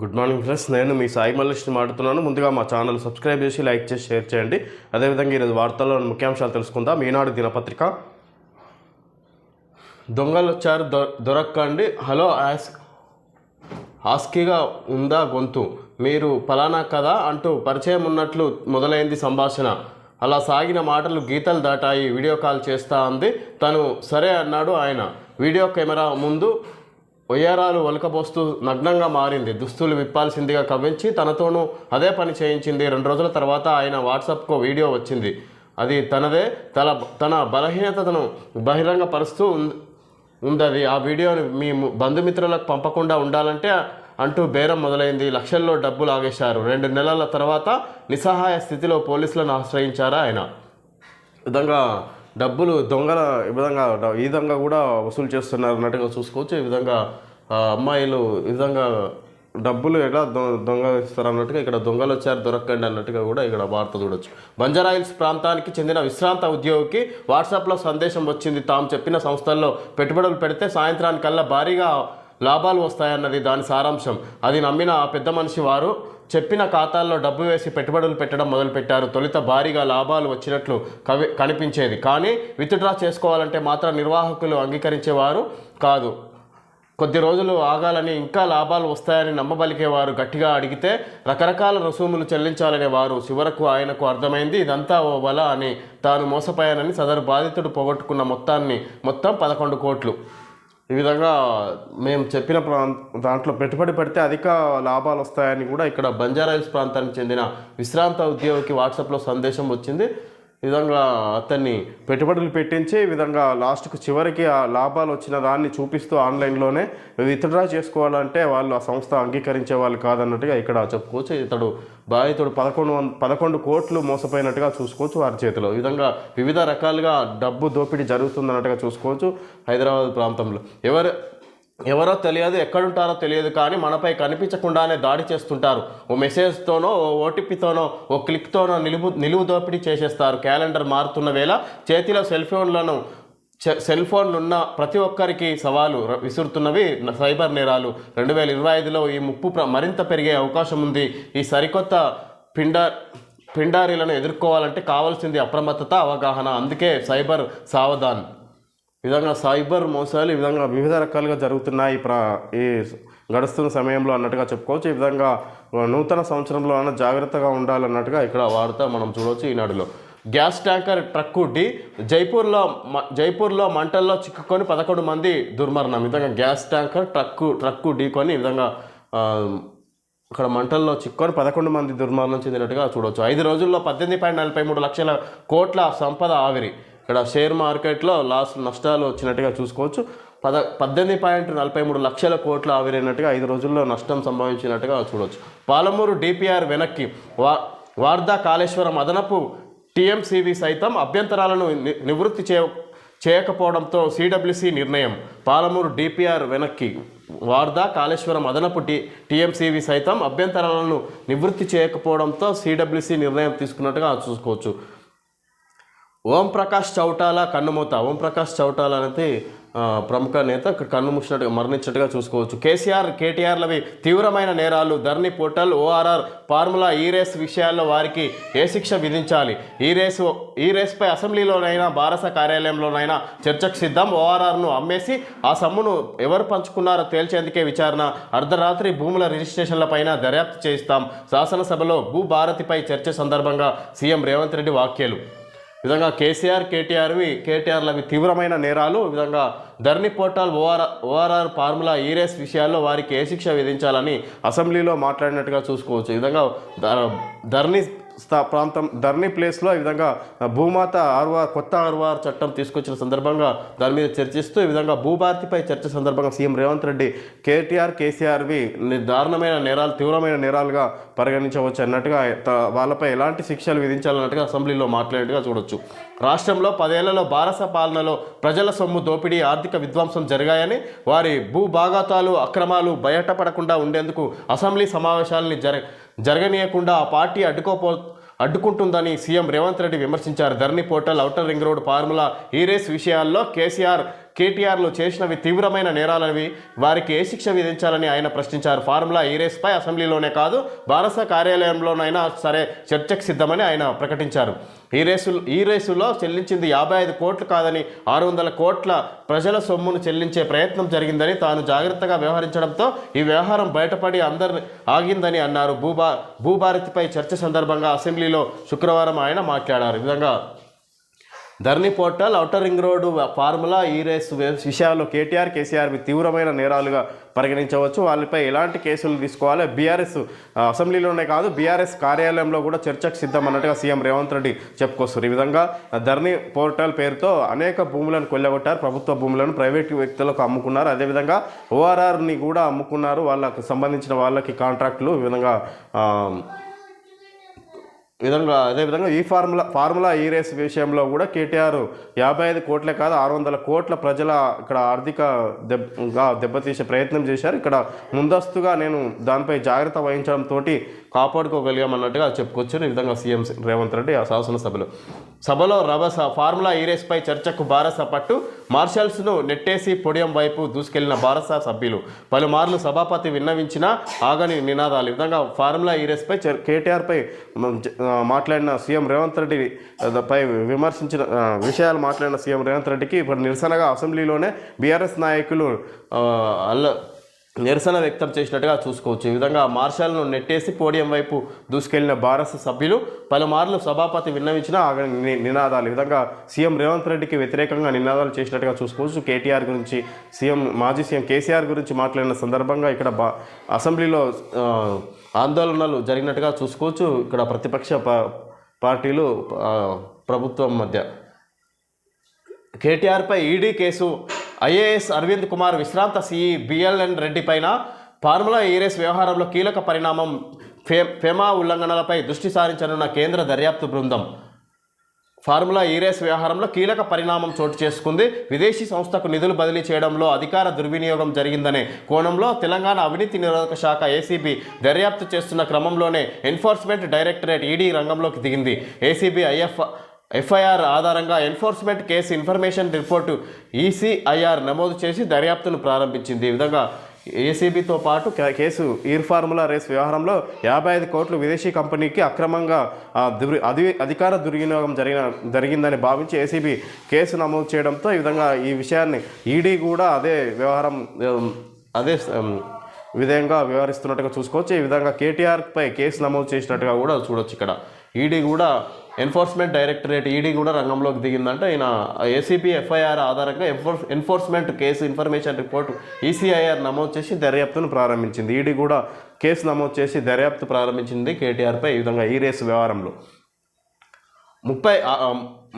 Good morning friends. నేను మీ సాయి మల్లేష్ని మాట్లాడుతున్నాను. ముందుగా మా ఛానల్ సబ్స్క్రైబ్ చేసి లైక్ చేసి షేర్ చేయండి. అదేవిధంగా ఈరోజు వార్తల్లో ముఖ్యాంశాలు తెలుసుకుందాం. ఈనాడు దినపత్రిక. దొంగలు వచ్చారు దొ దొరక్కండి. హలో యాస్ ఆస్కీగా ఉందా గొంతు? మీరు ఫలానా కదా అంటూ పరిచయం ఉన్నట్లు మొదలైంది సంభాషణ. అలా సాగిన మాటలు గీతలు దాటాయి. వీడియో కాల్ చేస్తా అంది. తను సరే అన్నాడు ఆయన. వీడియో కెమెరా ముందు ఉయ్యారాలు వలకపోస్తూ నగ్నంగా మారింది. దుస్తులు విప్పాల్సిందిగా కవ్వించి తనతోనూ అదే పని చేయించింది. రెండు రోజుల తర్వాత ఆయన వాట్సాప్కు వీడియో వచ్చింది. అది తనదే తన తన బలహీనతను బహిరంగపరుస్తూ ఉందది ఆ వీడియోని మీ బంధుమిత్రులకు పంపకుండా ఉండాలంటే అంటూ బేరం మొదలైంది. లక్షల్లో డబ్బులు ఆగేశారు రెండు నెలల తర్వాత నిస్సహాయ స్థితిలో పోలీసులను ఆశ్రయించారా ఆయన? విధంగా డబ్బులు దొంగల ఈ విధంగా ఈ విధంగా కూడా వసూలు చేస్తున్నారు అన్నట్టుగా చూసుకోవచ్చు. ఈ విధంగా అమ్మాయిలు ఈ విధంగా డబ్బులు ఎలా దొంగ ఇస్తారు అన్నట్టుగా ఇక్కడ దొంగలు వచ్చారు దొరకండి అన్నట్టుగా కూడా ఇక్కడ వార్త చూడొచ్చు. బంజారాయిల్స్ ప్రాంతానికి చెందిన విశ్రాంత ఉద్యోగికి వాట్సాప్లో సందేశం వచ్చింది. తాము చెప్పిన సంస్థల్లో పెట్టుబడులు పెడితే సాయంత్రానికల్లా భారీగా లాభాలు వస్తాయన్నది దాని సారాంశం. అది నమ్మిన ఆ పెద్ద మనిషి వారు చెప్పిన ఖాతాల్లో డబ్బు వేసి పెట్టుబడులు పెట్టడం మొదలుపెట్టారు. తొలుత భారీగా లాభాలు వచ్చినట్లు కవి కనిపించేది. కానీ విత్డ్రా చేసుకోవాలంటే మాత్రం నిర్వాహకులు అంగీకరించేవారు కాదు. కొద్ది రోజులు ఆగాలని ఇంకా లాభాలు వస్తాయని నమ్మబలికేవారు గట్టిగా అడిగితే రకరకాల రుసుములు చెల్లించాలనే వారు చివరకు ఆయనకు అర్థమైంది ఇదంతా ఓ వల అని. తాను మోసపోయానని సదరు బాధితుడు పోగొట్టుకున్న మొత్తాన్ని మొత్తం పదకొండు కోట్లు. ఈ విధంగా మేము చెప్పిన ప్రాంత దాంట్లో పెట్టుబడి పెడితే అధిక లాభాలు వస్తాయని కూడా ఇక్కడ బంజారాయిల్స్ ప్రాంతానికి చెందిన విశ్రాంత ఉద్యోగికి వాట్సాప్లో సందేశం వచ్చింది. ఈ విధంగా అతన్ని పెట్టుబడులు పెట్టించి ఈ విధంగా లాస్ట్కు చివరికి ఆ లాభాలు వచ్చిన దాన్ని చూపిస్తూ ఆన్లైన్లోనే విత్డ్రా చేసుకోవాలంటే వాళ్ళు ఆ సంస్థ అంగీకరించే వాళ్ళు కాదన్నట్టుగా ఇక్కడ చెప్పుకోవచ్చు. ఇతడు బాధితుడు పదకొండు వంద పదకొండు కోట్లు మోసపోయినట్టుగా చూసుకోవచ్చు వారి చేతిలో. ఈ విధంగా వివిధ రకాలుగా డబ్బు దోపిడీ జరుగుతుందన్నట్టుగా చూసుకోవచ్చు హైదరాబాద్ ప్రాంతంలో. ఎవరు ఎవరో తెలియదు ఎక్కడుంటారో తెలియదు కానీ మనపై కనిపించకుండానే దాడి చేస్తుంటారు. ఓ మెసేజ్తోనో ఓ ఓటీపీతోనో ఓ క్లిక్తోనో నిలువు నిలువు దోపిడీ చేసేస్తారు. క్యాలెండర్ మారుతున్న వేళ చేతిలో సెల్ ఫోన్లను సెల్ ఫోన్లున్న ప్రతి ఒక్కరికి సవాలు విసురుతున్నవి సైబర్ నేరాలు. రెండు వేల ఇరవై ఐదులో ఈ ముప్పు మరింత పెరిగే అవకాశం ఉంది. ఈ సరికొత్త పిండ పిండారీలను ఎదుర్కోవాలంటే కావాల్సింది అప్రమత్తత అవగాహన. అందుకే సైబర్ సావధాన్. విధంగా సైబర్ మోసాలు ఈ విధంగా వివిధ రకాలుగా జరుగుతున్నాయి. ప్ర ఈ గడుస్తున్న సమయంలో అన్నట్టుగా చెప్పుకోవచ్చు. ఈ విధంగా నూతన సంవత్సరంలో అన్న జాగ్రత్తగా ఉండాలన్నట్టుగా ఇక్కడ వార్త మనం చూడవచ్చు ఈనాడులో. గ్యాస్ ట్యాంకర్ ట్రక్కు డి జైపూర్లో మ- జైపూర్లో మంటల్లో చిక్కుకొని పదకొండు మంది దుర్మరణం. ఈ విధంగా గ్యాస్ ట్యాంకర్ ట్రక్కు ట్రక్కు ఢీకొని ఈ విధంగా అక్కడ మంటల్లో చిక్కుకొని పదకొండు మంది దుర్మరణం చెందినట్టుగా చూడవచ్చు ఐదు రోజుల్లో పద్దెనిమిది పాయింట్ నలభై మూడు లక్షల కోట్ల సంపద ఆవిరి. ఇక్కడ షేర్ మార్కెట్లో లాస్ నష్టాలు వచ్చినట్టుగా చూసుకోవచ్చు. పద పద్దెనిమిది పాయింట్ నలభై మూడు లక్షల కోట్లు ఆవిరైనట్టుగా ఐదు రోజుల్లో నష్టం సంభవించినట్టుగా చూడవచ్చు పాలమూరు డిపిఆర్ వెనక్కి వా వార్దా కాళేశ్వరం అదనపు టీఎంసీవీ సైతం అభ్యంతరాలను నివృత్తి చేయ చేయకపోవడంతో సిడబ్ల్యూసి నిర్ణయం. పాలమూరు డిపిఆర్ వెనక్కి వార్దా కాళేశ్వరం అదనపు టీ టీఎంసీవి సైతం అభ్యంతరాలను నివృత్తి చేయకపోవడంతో సిడబ్ల్యూసి నిర్ణయం తీసుకున్నట్టుగా చూసుకోవచ్చు. ఓం ప్రకాష్ చౌటాలా కన్నుమూత ఓం ప్రకాష్ చౌటాలా అనేది ప్రముఖ నేత ఇక్కడ కన్ను మరణించినట్టుగా చూసుకోవచ్చు. కేసీఆర్ కేటీఆర్లవి తీవ్రమైన నేరాలు Dharani portal ORR formula E race విషయాల్లో వారికి ఏ శిక్ష విధించాలి? ఈ రేసు ఈ రేసుపై అసెంబ్లీలోనైనా భారత కార్యాలయంలోనైనా చర్చకు సిద్ధం ఓఆర్ఆర్ను అమ్మేసి ఆ సమ్మును ఎవరు పంచుకున్నారో తేల్చేందుకే విచారణ అర్ధరాత్రి భూముల రిజిస్ట్రేషన్లపైన దర్యాప్తు చేయిస్తాం. శాసనసభలో భూభారతిపై చర్చ సందర్భంగా సీఎం రేవంత్ రెడ్డి వ్యాఖ్యలు. విధంగా కేసీఆర్ కేటీఆర్వి కేటీఆర్లవి తీవ్రమైన నేరాలు. విధంగా Dharani portal OR ORR formula E race విషయాల్లో వారికి ఏ శిక్ష విధించాలని అసెంబ్లీలో మాట్లాడినట్టుగా చూసుకోవచ్చు. ఈ విధంగా ధ- ధర్ని స్థా ప్రాంతం ధర్ని ప్లేస్లో ఈ విధంగా భూమాత ఆర్వార్ కొత్త ఆర్వార్ చట్టం తీసుకొచ్చిన సందర్భంగా దాని మీద చర్చిస్తూ ఈ విధంగా భూభారతిపై చర్చ సందర్భంగా సీఎం రేవంత్ రెడ్డి కేటీఆర్ కేసీఆర్వి దారుణమైన నేరాలు తీవ్రమైన నేరాలుగా పరిగణించవచ్చు అన్నట్టుగా వాళ్ళపై ఎలాంటి శిక్షలు విధించాలన్నట్టుగా అసెంబ్లీలో మాట్లాడినట్టుగా చూడొచ్చు. రాష్ట్రంలో పదేళ్ళలో భారత పాలనలో ప్రజల సొమ్ము దోపిడీ ఆర్థిక విధ్వంసం జరిగాయని వారి భూభాగాతాలు అక్రమాలు బయటపడకుండా ఉండేందుకు అసెంబ్లీ సమావేశాలని జరగ జరగనీయకుండా ఆ పార్టీ అడ్డుకోపో అడ్డుకుంటుందని సీఎం రేవంత్ రెడ్డి విమర్శించారు. Dharani portal outer ring road formula E race విషయాల్లో కేసీఆర్ కేటీఆర్లు చేసినవి తీవ్రమైన నేరాలవి వారికి ఏ శిక్ష విధించాలని ఆయన ప్రశ్నించారు. ఫార్ములా ఈ రేస్పై అసెంబ్లీలోనే కాదు భారత కార్యాలయంలోనైనా సరే చర్చకు సిద్ధమని ఆయన ప్రకటించారు. ఈ రేసు ఈ రేసులో చెల్లించింది యాభై ఐదు కోట్లు కాదని ఆరు వందల కోట్ల ప్రజల సొమ్మును చెల్లించే ప్రయత్నం జరిగిందని తాను జాగ్రత్తగా వ్యవహరించడంతో ఈ వ్యవహారం బయటపడి అందరి ఆగిందని అన్నారు. భూభా భూభారతిపై చర్చ సందర్భంగా అసెంబ్లీలో శుక్రవారం ఆయన మాట్లాడారు. ఈ విధంగా Dharani portal outer ring road formula E race విషయాల్లో కేటీఆర్ కేసీఆర్ తీవ్రమైన నేరాలుగా పరిగణించవచ్చు. వాళ్ళపై ఎలాంటి కేసులు తీసుకోవాలి? బీఆర్ఎస్ అసెంబ్లీలోనే కాదు బీఆర్ఎస్ కార్యాలయంలో కూడా చర్చకు సిద్ధం అన్నట్టుగా సీఎం రేవంత్ రెడ్డి చెప్పుకొస్తారు ఈ విధంగా ధర్ని పోర్టల్ పేరుతో అనేక భూములను కొల్లగొట్టారు. ప్రభుత్వ భూములను ప్రైవేటు వ్యక్తులకు అమ్ముకున్నారు. అదేవిధంగా ఓఆర్ఆర్ని కూడా అమ్ముకున్నారు. వాళ్ళకు సంబంధించిన వాళ్ళకి కాంట్రాక్టులు ఈ విధంగా విధంగా అదేవిధంగా ఈ ఫార్ములా ఫార్ములా ఈ రేస్ విషయంలో కూడా కేటీఆర్ యాభై ఐదు కోట్లే కాదు ఆరు వందల కోట్ల ప్రజల ఇక్కడ ఆర్థిక దెబ్బగా దెబ్బతీసే ప్రయత్నం చేశారు. ఇక్కడ ముందస్తుగా నేను దానిపై జాగ్రత్త వహించడంతో కాపాడుకోగలిగామన్నట్టుగా చెప్పుకొచ్చారు ఈ విధంగా సీఎం రేవంత్ రెడ్డి ఆ శాసనసభలో. సభలో రభస ఫార్ములా ఈ రేస్పై చర్చకు భారత పట్టు మార్షల్స్ను నెట్టేసి పొడియం వైపు దూసుకెళ్ళిన భారత సభ్యులు. పలుమార్లు సభాపతి విన్నవించినా ఆగని నినాదాలు. ఈ విధంగా ఫార్ములా ఈ రేస్పై కేటీఆర్పై మాట్లాడిన సీఎం రేవంత్ రెడ్డి పై విమర్శించిన విషయాలు మాట్లాడిన సీఎం రేవంత్ రెడ్డికి ఇప్పుడు నిరసనగా అసెంబ్లీలోనే బీఆర్ఎస్ నాయకులు అల్ల నిరసన వ్యక్తం చేసినట్టుగా చూసుకోవచ్చు. ఈ విధంగా మార్షల్ను నెట్టేసి పోడియం వైపు దూసుకెళ్ళిన భారత సభ్యులు పలుమార్లు సభాపతి విన్నవించిన నినాదాలు. ఈ విధంగా సీఎం రేవంత్ రెడ్డికి వ్యతిరేకంగా నినాదాలు చేసినట్టుగా చూసుకోవచ్చు. కేటీఆర్ గురించి సీఎం మాజీ సీఎం కేసీఆర్ గురించి మాట్లాడిన సందర్భంగా ఇక్కడ బా అసెంబ్లీలో ఆందోళనలు జరిగినట్టుగా చూసుకోవచ్చు. ఇక్కడ ప్రతిపక్ష పార్టీలు ప్రభుత్వం మధ్య. కేటీఆర్పై ED case IAS Arvind Kumar విశ్రాంత సిఈ బిఎల్ఎన్ రెడ్డి పైన ఫార్ములా ఈరేస్ వ్యవహారంలో కీలక పరిణామం ఫే ఫెమా ఉల్లంఘనలపై దృష్టి సారించనున్న కేంద్ర దర్యాప్తు బృందం. ఫార్ములా ఈరేస్ వ్యవహారంలో కీలక పరిణామం చోటు చేసుకుంది. విదేశీ సంస్థకు నిధులు బదిలీ చేయడంలో అధికార దుర్వినియోగం జరిగిందనే కోణంలో తెలంగాణ అవినీతి నిరోధక శాఖ ఏసీబీ దర్యాప్తు చేస్తున్న క్రమంలోనే ఎన్ఫోర్స్మెంట్ డైరెక్టరేట్ ఈడీ రంగంలోకి దిగింది. ఏసీబీ ఐఎఫ్ ఎఫ్ఐఆర్ ఆధారంగా enforcement case information report ECIR నమోదు చేసి దర్యాప్తును ప్రారంభించింది. ఈ విధంగా ఏసీబీతో పాటు కే- కేసు ఈర్ ఫార్ములా రేస్ వ్యవహారంలో యాభై ఐదు కోట్లు విదేశీ కంపెనీకి అక్రమంగా ఆ, దుర్ అధి అధికార దుర్వినియోగం జరిగిన జరిగిందని భావించి ఏసీబీ కేసు నమోదు చేయడంతో ఈ విధంగా ఈ విషయాన్ని ఈడీ కూడా అదే వ్యవహారం అదే విధంగా వ్యవహరిస్తున్నట్టుగా చూసుకోవచ్చు. ఈ విధంగా కేటీఆర్పై కేసు నమోదు చేసినట్టుగా కూడా చూడొచ్చు ఇక్కడ. ఈడీ కూడా ఎన్ఫోర్స్మెంట్ డైరెక్టరేట్ ఈడీ కూడా రంగంలోకి దిగిందంటే. ఈయన ఏసీపీ ఎఫ్ఐఆర్ ఆధారంగా enforce enforcement case information report ECIR నమోదు చేసి దర్యాప్తును ప్రారంభించింది. ఈడీ కూడా కేసు నమోదు చేసి దర్యాప్తు ప్రారంభించింది కేటీఆర్పై ఈ విధంగా ఈ రేసు వ్యవహారంలో. ముప్పై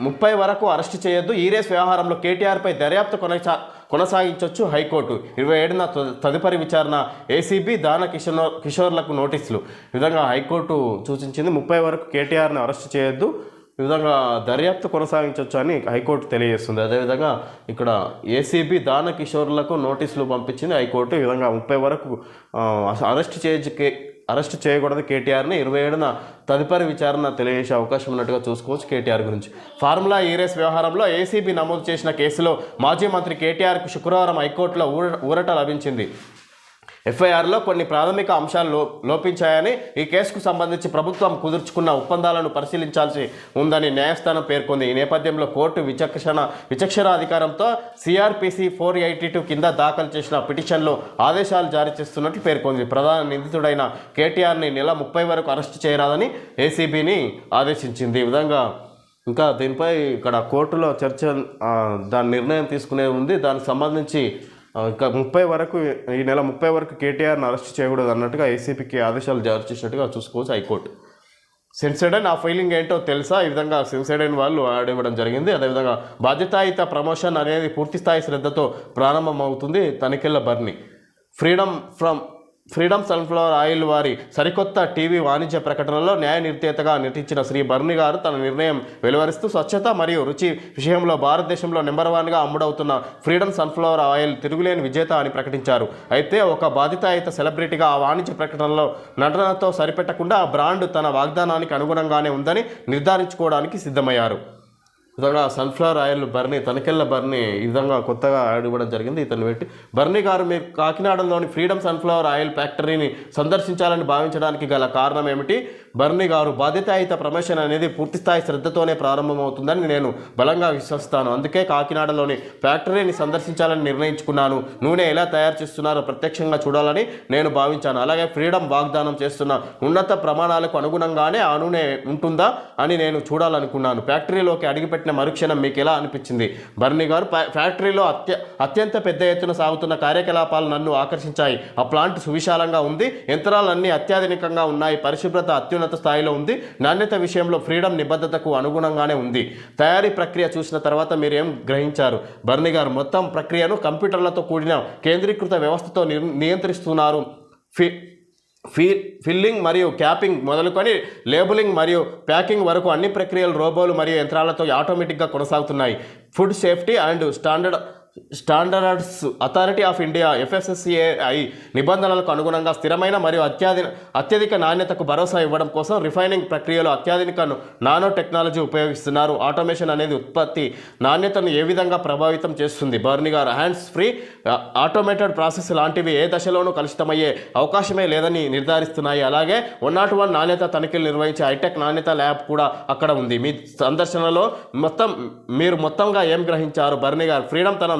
ముప్పై వరకు అరెస్ట్ చేయొద్దు. ఈ రేస్ వ్యవహారంలో కేటీఆర్పై దర్యాప్తు కొనసా కొనసాగించవచ్చు హైకోర్టు. ఇరవై ఏడున త- తదుపరి విచారణ ఏసీబీ దాన కిషోర్ కిషోర్లకు నోటీసులు. ఈ విధంగా హైకోర్టు సూచించింది ముప్పై వరకు కేటీఆర్ని అరెస్ట్ చేయొద్దు. ఈ విధంగా దర్యాప్తు కొనసాగించవచ్చు అని హైకోర్టు తెలియజేస్తుంది. అదేవిధంగా ఇక్కడ ఏసీబీ దాన కిషోర్లకు నోటీసులు పంపించింది హైకోర్టు. ఈ విధంగా ముప్పై వరకు అరెస్ట్ చేయ అరెస్ట్ చేయకూడదు కేటీఆర్ని. ఇరవై ఏడున తదుపరి విచారణ తెలియజేసే అవకాశం ఉన్నట్టుగా చూసుకోవచ్చు కేటీఆర్ గురించి. ఫార్ములా ఈరేస్ వ్యవహారంలో ఏసీబీ నమోదు చేసిన కేసులో మాజీ మంత్రి కేటీఆర్కు శుక్రవారం హైకోర్టులో ఊర ఊరట లభించింది. ఎఫ్ఐఆర్లో కొన్ని ప్రాథమిక అంశాలు లో లోపించాయని ఈ కేసుకు సంబంధించి ప్రభుత్వం కుదుర్చుకున్న ఒప్పందాలను పరిశీలించాల్సి ఉందని న్యాయస్థానం పేర్కొంది. ఈ నేపథ్యంలో కోర్టు విచక్షణ విచక్షణ అధికారంతో సిఆర్పిసి ఫోర్ ఎయిటీ టూ కింద దాఖలు చేసిన పిటిషన్లో ఆదేశాలు జారీ చేస్తున్నట్లు పేర్కొంది. ప్రధాన నిందితుడైన కేటీఆర్ని నెల ముప్పై వరకు అరెస్టు చేయరాదని ఏసీబీని ఆదేశించింది. ఈ విధంగా ఇంకా దీనిపై ఇక్కడ కోర్టులో చర్చ దాని నిర్ణయం తీసుకునే ఉంది. దానికి సంబంధించి ఇంకా ముప్పై వరకు ఈ నెల ముప్పై వరకు కేటీఆర్ని అరెస్ట్ చేయకూడదు అన్నట్టుగా ఏసీపీకి ఆదేశాలు జారీ చేసినట్టుగా చూసుకోవచ్చు హైకోర్టు. సెన్సెడన్ ఆ ఫీలింగ్ ఏంటో తెలుసా? ఈ విధంగా సెన్సెడన్ వాళ్ళు ఆడివ్వడం జరిగింది. అదేవిధంగా బాధ్యతాయుత ప్రమోషన్ అనేది పూర్తి స్థాయి శ్రద్ధతో ప్రారంభమవుతుంది తనిఖీల Bharani. Freedom from freedom sunflower oil వారి సరికొత్త టీవీ వాణిజ్య ప్రకటనలో న్యాయ నిర్దేతగా నటించిన శ్రీ బర్ని గారు తన నిర్ణయం వెలువరిస్తూ స్వచ్ఛత మరియు రుచి విషయంలో భారతదేశంలో నెంబర్ వన్గా అమ్ముడవుతున్న ఫ్రీడమ్ సన్ఫ్లవర్ ఆయిల్ తిరుగులేని విజేత అని ప్రకటించారు. అయితే ఒక బాధితాయుత సెలబ్రిటీగా ఆ వాణిజ్య ప్రకటనలో నటనతో సరిపెట్టకుండా ఆ బ్రాండ్ తన వాగ్దానానికి అనుగుణంగానే ఉందని నిర్ధారించుకోవడానికి సిద్ధమయ్యారు. విధంగా సన్ఫ్లవర్ ఆయిల్ బర్నీ తనికెళ్ళ బర్నీ ఈ విధంగా కొత్తగా యాడ్ ఇవ్వడం జరిగింది ఇతను పెట్టి. బర్నీ గారు మీరు కాకినాడలోని ఫ్రీడమ్ సన్ఫ్లవర్ ఆయిల్ ఫ్యాక్టరీని సందర్శించాలని భావించడానికి గల కారణం ఏమిటి? బర్నీ గారు బాధ్యతాయుత ప్రమోషన్ అనేది పూర్తిస్థాయి శ్రద్ధతోనే ప్రారంభమవుతుందని నేను బలంగా విశ్వసిస్తాను. అందుకే కాకినాడలోని ఫ్యాక్టరీని సందర్శించాలని నిర్ణయించుకున్నాను. నూనె ఎలా తయారు చేస్తున్నారో ప్రత్యక్షంగా చూడాలని నేను భావించాను. అలాగే ఫ్రీడమ్ వాగ్దానం చేస్తున్న ఉన్నత ప్రమాణాలకు అనుగుణంగానే ఆ నూనె ఉంటుందా అని నేను చూడాలనుకున్నాను. ఫ్యాక్టరీలోకి అడుగుపెట్టిన మరుక్షణం మీకు ఎలా అనిపించింది? బర్నీ గారు ఫ్యాక్టరీలో అత్య అత్యంత పెద్ద ఎత్తున సాగుతున్న కార్యకలాపాలు నన్ను ఆకర్షించాయి. ఆ ప్లాంట్ సువిశాలంగా ఉంది. యంత్రాలన్నీ అత్యాధునికంగా ఉన్నాయి. పరిశుభ్రత అత్యున్న అత్యున్నత స్థాయిలో ఉంది. నాణ్యత విషయంలో ఫ్రీడమ్ నిబద్ధతకు అనుగుణంగానే ఉంది. తయారీ ప్రక్రియ చూసిన తర్వాత మీరు ఏం గ్రహించారు? బర్ని గారు మొత్తం ప్రక్రియను కంప్యూటర్లతో కూడిన కేంద్రీకృత వ్యవస్థతో నియంత్రిస్తున్నారు. ఫి ఫీ ఫిల్లింగ్ మరియు క్యాపింగ్ మొదలుకొని లేబులింగ్ మరియు ప్యాకింగ్ వరకు అన్ని ప్రక్రియలు రోబోలు మరియు యంత్రాలతో ఆటోమేటిక్గా కొనసాగుతున్నాయి. Food safety and standard standards authority of India FSSAI నిబంధనలకు అనుగుణంగా స్థిరమైన మరియు అత్యాధి అత్యధిక నాణ్యతకు భరోసా ఇవ్వడం కోసం రిఫైనింగ్ ప్రక్రియలో అత్యాధునిక నానో టెక్నాలజీ ఉపయోగిస్తున్నారు. ఆటోమేషన్ అనేది ఉత్పత్తి నాణ్యతను ఏ విధంగా ప్రభావితం చేస్తుంది? బర్నీ గారు హ్యాండ్స్ ఫ్రీ ఆటోమేటెడ్ ప్రాసెస్ లాంటివి ఏ దశలోనూ కలుషితమయ్యే అవకాశమే లేదని నిర్ధారిస్తున్నాయి. అలాగే వన్ నాట్ వన్ నాణ్యత తనిఖీలు నిర్వహించే హైటెక్ నాణ్యత ల్యాబ్ కూడా అక్కడ ఉంది. మీ సందర్శనలో మొత్తం మీరు మొత్తంగా ఏం గ్రహించారు? బర్నీ గారు ఫ్రీడమ్ తన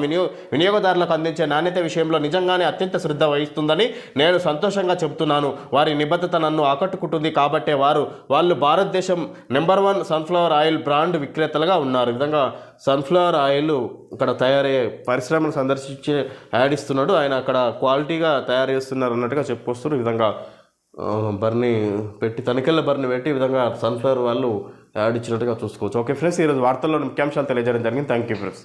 వినియోగదారులకు అందించే నాణ్యత విషయంలో నిజంగానే అత్యంత శ్రద్ధ వహిస్తుందని నేను సంతోషంగా చెబుతున్నాను. వారి నిబద్ధత నన్ను ఆకట్టుకుంటుంది. కాబట్టే వారు వాళ్ళు భారతదేశం number one sunflower oil brand విక్రేతలుగా ఉన్నారు. ఈ విధంగా సన్ఫ్లవర్ ఆయిల్ ఇక్కడ తయారయ్యే పరిశ్రమను సందర్శించి యాడ్ ఇస్తున్నాడు. ఆయన అక్కడ క్వాలిటీగా తయారు చేస్తున్నారు అన్నట్టుగా చెప్పుకొస్తున్నారు ఈ విధంగా బర్ని బర్నీ పెట్టి తనికెళ్ళ బర్నీ పెట్టి ఈ విధంగా సన్ఫ్లవర్ వాళ్ళు యాడ్ ఇచ్చినట్టుగా చూసుకోవచ్చు. ఓకే ఫ్రెండ్స్ ఈరోజు వార్తల్లో ముఖ్యాంశాలు తెలియజేయడం జరిగింది. Thank you friends.